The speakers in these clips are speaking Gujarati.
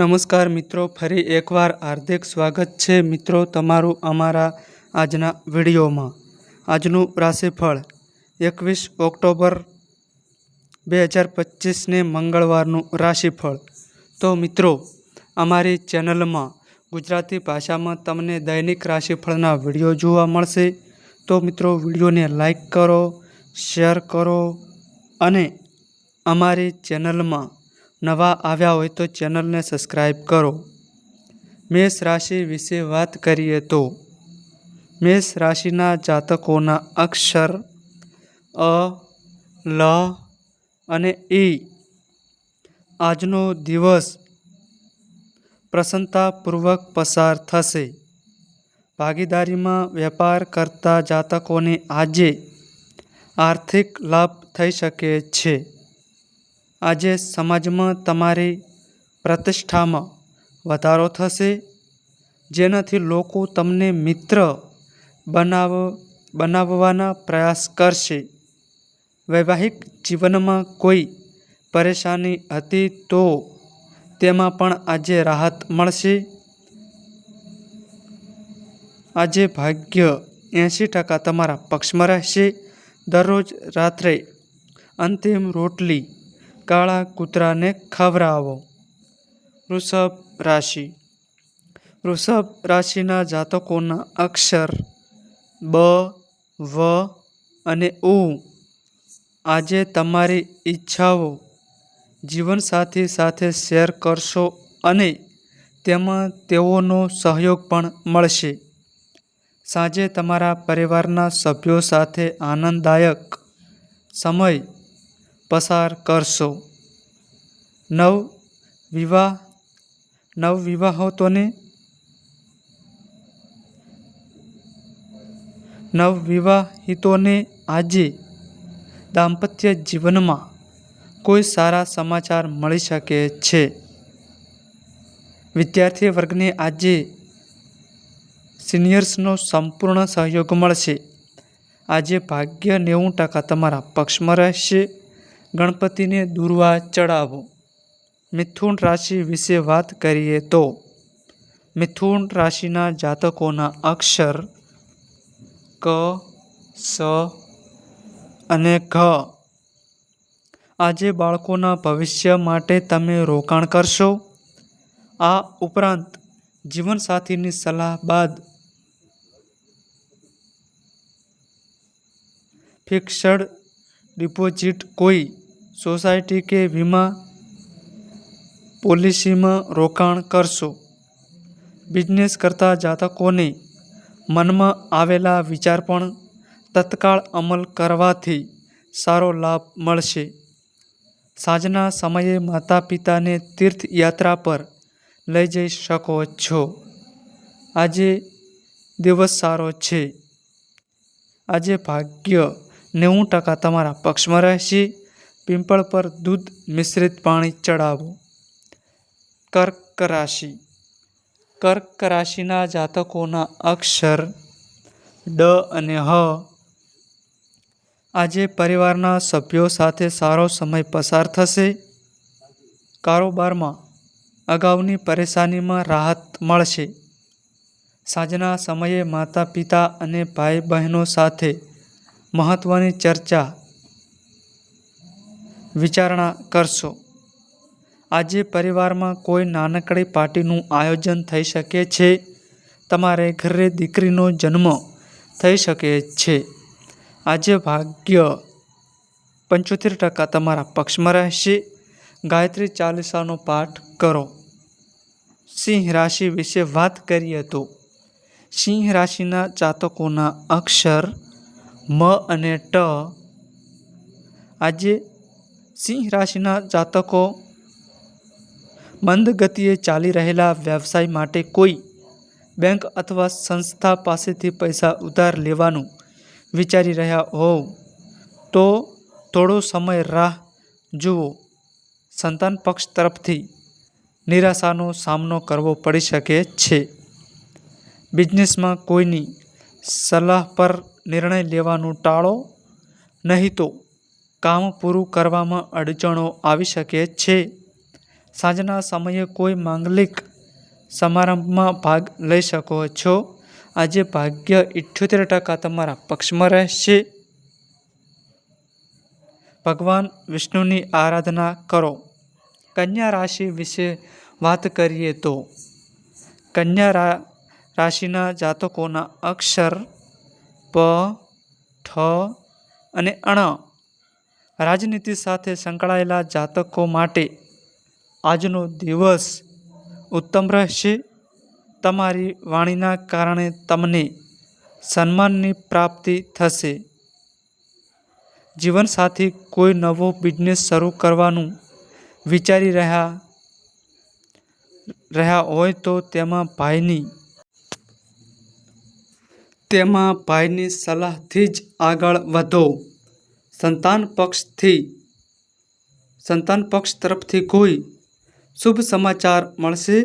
નમસ્કાર મિત્રો, ફરી એકવાર હાર્દિક સ્વાગત છે મિત્રો તમારું અમારા આજના વિડીયોમાં. આજનું રાશિફળ એકવીસ ઓક્ટોબર બે હજાર પચીસને મંગળવારનું રાશિફળ. તો મિત્રો, અમારી ચેનલમાં ગુજરાતી ભાષામાં તમને દૈનિક રાશિફળના વીડિયો જોવા મળશે. તો મિત્રો, વિડીયોને લાઈક કરો, શેર કરો અને અમારી ચેનલમાં નવા આવ્યા હોય તો ચેનલને સબસ્ક્રાઈબ કરો. મેષ રાશિ વિશે વાત કરીએ તો, મેષ રાશિના જાતકોના અક્ષર અ, લ અને ઈ આજનો દિવસ પ્રસન્નતાપૂર્વક પસાર થશે. ભાગીદારીમાં વેપાર કરતા જાતકોને આજે આર્થિક લાભ થઈ શકે છે. આજે સમાજમાં તમારી પ્રતિષ્ઠામાં વધારો થશે, જેનાથી લોકો તમને મિત્ર બનાવ, બનાવવાના પ્રયાસ કરશે. વૈવાહિક જીવનમાં કોઈ પરેશાની હતી તો તેમાં પણ આજે રાહત મળશે. આજે ભાગ્ય એંશી ટકા તમારા પક્ષમાં રહેશે. દરરોજ રાત્રે અંતિમ રોટલી કાળા કૂતરાને ખવડાવો વૃષભ રાશિ. વૃષભ રાશિના જાતકોના અક્ષર બ, વ અને ઉ. આજે તમારી ઈચ્છાઓ જીવનસાથી સાથે શેર કરશો અને તેમાં તેઓનો સહયોગ પણ મળશે. સાંજે તમારા પરિવારના સભ્યો સાથે આનંદદાયક સમય પસાર કરશો. નવ વિવાહ, નવ વિવાહોતોને નવવિવાહિતોને આજે દાંપત્ય જીવનમાં કોઈ સારા સમાચાર મળી શકે છે. વિદ્યાર્થી વર્ગને આજે સિનિયર્સનો સંપૂર્ણ સહયોગ મળશે. આજે ભાગ્ય નેવું ટકા તમારા પક્ષમાં રહેશે. ગણપતિને દૂરવા ચડાવો. મિથુન રાશિ વિશે વાત કરીએ તો મિથુન રાશિના જાતકોના અક્ષર ક, સ અને ઘ. આજે બાળકોના ભવિષ્ય માટે તમે રોકાણ કરશો. આ ઉપરાંત જીવનસાથીની સલાહ બાદ ફિક્સડ ડિપોઝિટ કોઈ સોસાયટી કે વીમા પોલિસીમાં રોકાણ કરશો. બિઝનેસ કરતા જાતકોને મનમાં આવેલા વિચાર પણ તત્કાળ અમલ કરવાથી સારો લાભ મળશે. સાંજના સમયે માતા પિતાને તીર્થયાત્રા પર લઈ જઈ શકો છો. આજે દિવસ સારો છે. આજે ભાગ્ય નેવું ટકા તમારા પક્ષમાં રહેશે. પિંપળ પર દૂધ મિશ્રિત પાણી ચડાવો. કર્ક રાશિ કર્ક રાશિના જાતકોના અક્ષર ડ અને હ. આજે પરિવારના સભ્યો સાથે સારો સમય પસાર થશે. કારોબારમાં અગાઉની પરેશાનીમાં રાહત મળશે. સાંજના સમયે માતા પિતા અને ભાઈ બહેનો સાથે મહત્ત્વની ચર્ચા વિચારણા કરશો. આજે પરિવારમાં કોઈ નાનકડી પાર્ટીનું આયોજન થઈ શકે છે? તમારે ઘરે દીકરીનો જન્મ થઈ શકે છે. આજે ભાગ્ય પંચોતેર ટકા તમારા પક્ષમાં રહેશે. ગાયત્રી ચાલીસાનો પાઠ કરો. સિંહ રાશિ વિશે વાત કરીએ તો, સિંહ રાશિના જાતકોના અક્ષર મ અને ટ આજે સિંહ રાશિના જાતકો મંદ ગતિએ ચાલી રહેલા વ્યવસાય માટે કોઈ બેંક અથવા સંસ્થા પાસેથી પૈસા ઉધાર લેવાનું વિચારી રહ્યા હોવ, તો થોડો સમય રાહ જુઓ. સંતાન પક્ષ તરફથી નિરાશાનો સામનો કરવો પડી શકે છે. બિઝનેસમાં કોઈની સલાહ પર નિર્ણય લેવાનું ટાળો, નહીં તો કામ પૂરું કરવામાં અડચણો આવી શકે છે. સાંજના સમયે કોઈ માંગલિક સમારંભમાં ભાગ લઈ શકો છો. આજે ભાગ્ય ઇઠ્યોતેર ટકા તમારા પક્ષમાં રહેશે. ભગવાન વિષ્ણુની આરાધના કરો. કન્યા રાશિ વિશે વાત કરીએ તો, કન્યા રા, રાશિના જાતકોના અક્ષર પ, ઠ અને અણ રાજનીતિ સાથે સંકળાયેલા જાતકો માટે આજનો દિવસ ઉત્તમ રહેશે. તમારી વાણીના કારણે તમને સન્માનની પ્રાપ્તિ થશે. જીવનસાથી કોઈ નવો બિઝનેસ શરૂ કરવાનું વિચારી રહ્યા રહ્યા હોય તો તેમાં ભાઈની તેમાં ભાઈની સલાહથી જ આગળ વધો. સંતાન પક્ષથી, સંતાન પક્ષ તરફથી કોઈ શુભ સમાચાર મળશે?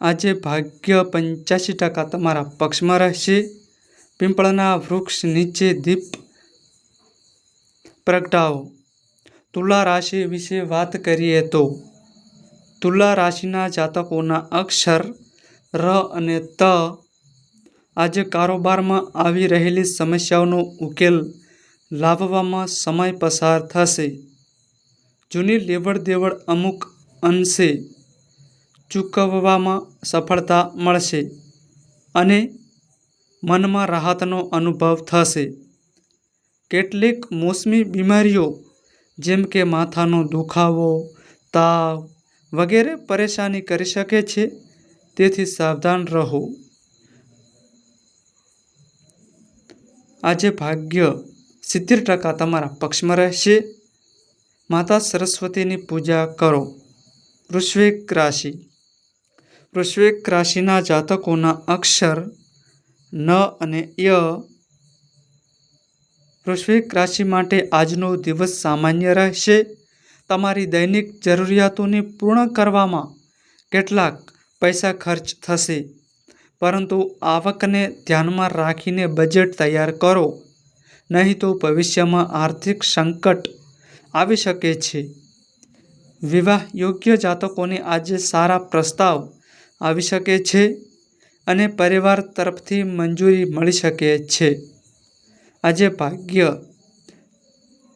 આજે ભાગ્ય પંચ્યાસી ટકા તમારા પક્ષમાં રહેશે. પીંપળના વૃક્ષ નીચે દીપ પ્રગટાવો. તુલા રાશિ વિશે વાત કરીએ તો, તુલા રાશિના જાતકોના અક્ષર ર અને ત આજે કારોબારમાં આવી રહેલી સમસ્યાઓનો ઉકેલ લાવવામાં સમય પસાર થશે. જૂની લેવડ દેવડ અમુક અંશે ચૂકવવામાં સફળતા મળશે અને મનમાં રાહતનો અનુભવ થશે. કેટલીક મોસમી બીમારીઓ, જેમ કે માથાનો દુખાવો, તાવ વગેરે પરેશાની કરી શકે છે, તેથી સાવધાન રહો. આજે ભાગ્ય સિત્તેર ટકા તમારા પક્ષમાં રહેશે. માતા સરસ્વતીની પૂજા કરો. વૃશ્વિક રાશિ. વૃશ્વિક રાશિના જાતકોના અક્ષર ન અને ય. વૃશ્વિક રાશિ માટે આજનો દિવસ સામાન્ય રહેશે. તમારી દૈનિક જરૂરિયાતોને પૂર્ણ કરવામાં કેટલાક પૈસા ખર્ચ થશે. પરંતુ આવકને ધ્યાનમાં રાખીને બજેટ તૈયાર કરો. નહીં તો ભવિષ્યમાં આર્થિક સંકટ આવી શકે છે. વિવાહ યોગ્ય જાતકોને આજે સારા પ્રસ્તાવ આવી શકે છે અને પરિવાર તરફથી મંજૂરી મળી શકે છે. આજે ભાગ્ય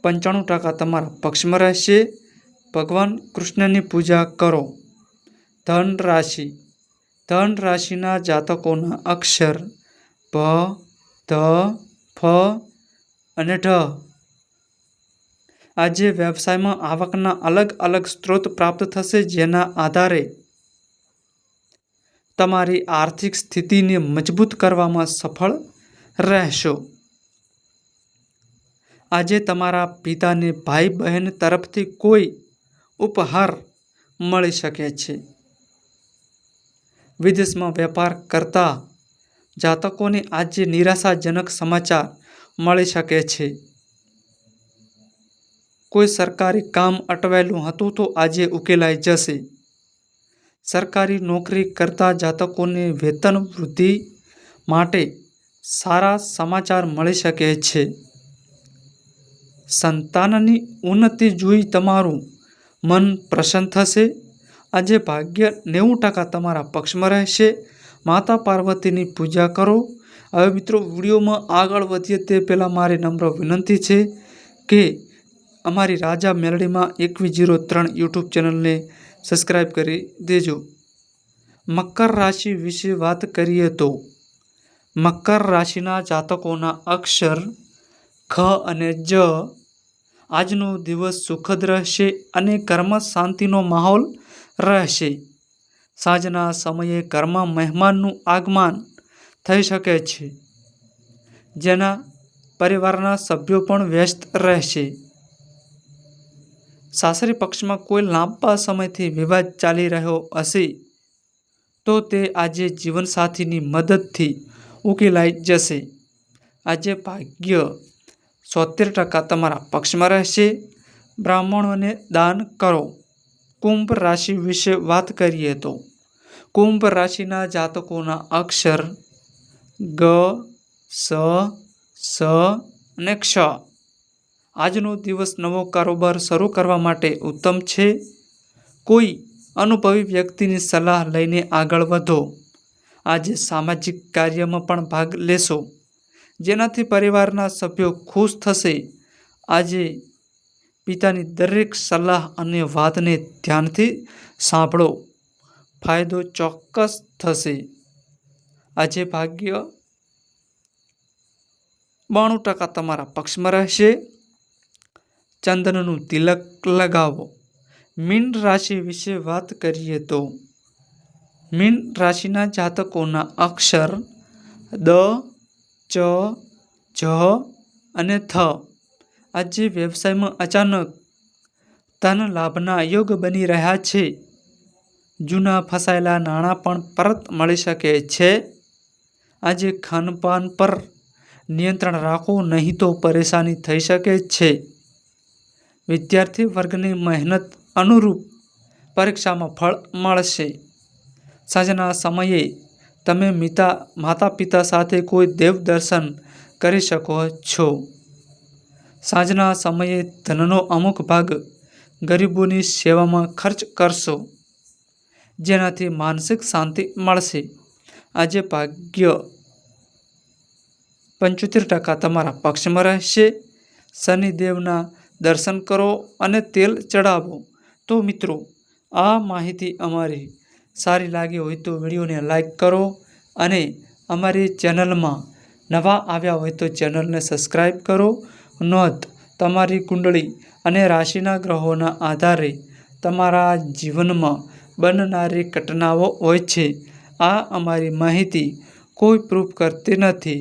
પંચાણું ટકા તમારા પક્ષમાં રહેશે. ભગવાન કૃષ્ણની પૂજા કરો. ધન રાશિ ધન રાશિના જાતકોના અક્ષર ભ ધ, ફ અને ઢ. આજે વ્યવસાયમાં આવકના અલગ અલગ સ્ત્રોત પ્રાપ્ત થશે જેના આધારે તમારી આર્થિક સ્થિતિને મજબૂત કરવામાં સફળ રહેશો. આજે તમારા પિતાને ભાઈ બહેન તરફથી કોઈ ઉપહાર મળી શકે છે. વિદેશમાં વેપાર કરતા જાતકોને આજે નિરાશાજનક સમાચાર મળી શકે છે. કોઈ સરકારી કામ અટવાયેલું હતું તો આજે ઉકેલાઈ જશે. સરકારી નોકરી કરતા જાતકોને વેતન વૃદ્ધિ માટે સારા સમાચાર મળી શકે છે. સંતાનની ઉન્નતિ જોઈ તમારું મન પ્રસન્ન થશે. આજે ભાગ્ય નેવું ટકા તમારા પક્ષમાં રહેશે. માતા પાર્વતીની પૂજા કરો. હવે મિત્રો, વિડીયોમાં આગળ વધીએ તે પહેલાં મારી નમ્ર વિનંતી છે કે અમારી રાજા મેલડીમાં એકવીસ જીરો ત્રણ યુટ્યુબ ચેનલને સબસ્ક્રાઈબ કરી દેજો. મકર રાશિ વિશે વાત કરીએ તો, મકર રાશિના જાતકોના અક્ષર ખ અને જ, આજનો દિવસ સુખદ રહેશે અને કર્મ શાંતિનો માહોલ રહેશે. સાંજના સમયે ઘરમાં મહેમાનનું આગમન થઈ શકે છે. જેના પરિવારના સભ્યો પણ વ્યસ્ત રહેશે. સાસરી પક્ષમાં કોઈ લાંબા સમયથી વિવાદ ચાલી રહ્યો હશે, તો તે આજે જીવનસાથીની મદદથી ઉકેલાઈ જશે. આજે ભાગ્ય સોતેર ટકા તમારા પક્ષમાં રહેશે. બ્રાહ્મણોને દાન કરો. કુંભ રાશિ વિશે વાત કરીએ તો, કુંભ રાશિના જાતકોના અક્ષર ગ, સ સ અને ક્ષ. આજનો દિવસ નવો કારોબાર શરૂ કરવા માટે ઉત્તમ છે. કોઈ અનુભવી વ્યક્તિની સલાહ લઈને આગળ વધો. આજે સામાજિક કાર્યમાં પણ ભાગ લેશો. જેનાથી પરિવારના સભ્યો ખુશ થશે. આજે પિતાની દરેક સલાહ અને વાતને ધ્યાનથી સાંભળો. ફાયદો ચોક્કસ થશે. આજે ભાગ્ય બાણું ટકા તમારા પક્ષમાં રહેશે. ચંદનનું તિલક લગાવો. મીન રાશિ વિશે વાત કરીએ તો મીન રાશિના જાતકોના અક્ષર દ, ચ, જ અને થ. આજે વ્યવસાયમાં અચાનક ધન લાભના યોગ બની રહ્યા છે. જૂના ફસાયેલા નાણાં પણ પરત મળી શકે છે. આજે ખાનપાન પર નિયંત્રણ રાખો નહીં તો પરેશાની થઈ શકે છે. વિદ્યાર્થી વર્ગની મહેનત અનુરૂપ પરીક્ષામાં ફળ મળશે. સાંજના સમયે તમે મિતા માતા પિતા સાથે કોઈ દેવ દર્શન કરી શકો છો. સાંજના સમયે ધનનો અમુક ભાગ ગરીબોની સેવામાં ખર્ચ કરશો, જેનાથી માનસિક શાંતિ મળશે. આજે ભાગ્ય પંચોતેર ટકા તમારા પક્ષમાં રહેશે. શનિદેવના દર્શન કરો અને તેલ ચડાવો. તો મિત્રો, આ માહિતી અમારી સારી લાગી હોય તો વિડીયોને લાઈક કરો અને અમારી ચેનલમાં નવા આવ્યા હોય તો ચેનલને સબસ્ક્રાઈબ કરો. નોંધ, તમારી કુંડળી અને રાશિના ગ્રહોના આધારે તમારા જીવનમાં બનનારી ઘટનાઓ હોય છે. આ અમારી માહિતી કોઈ પ્રૂફ કરતી નથી.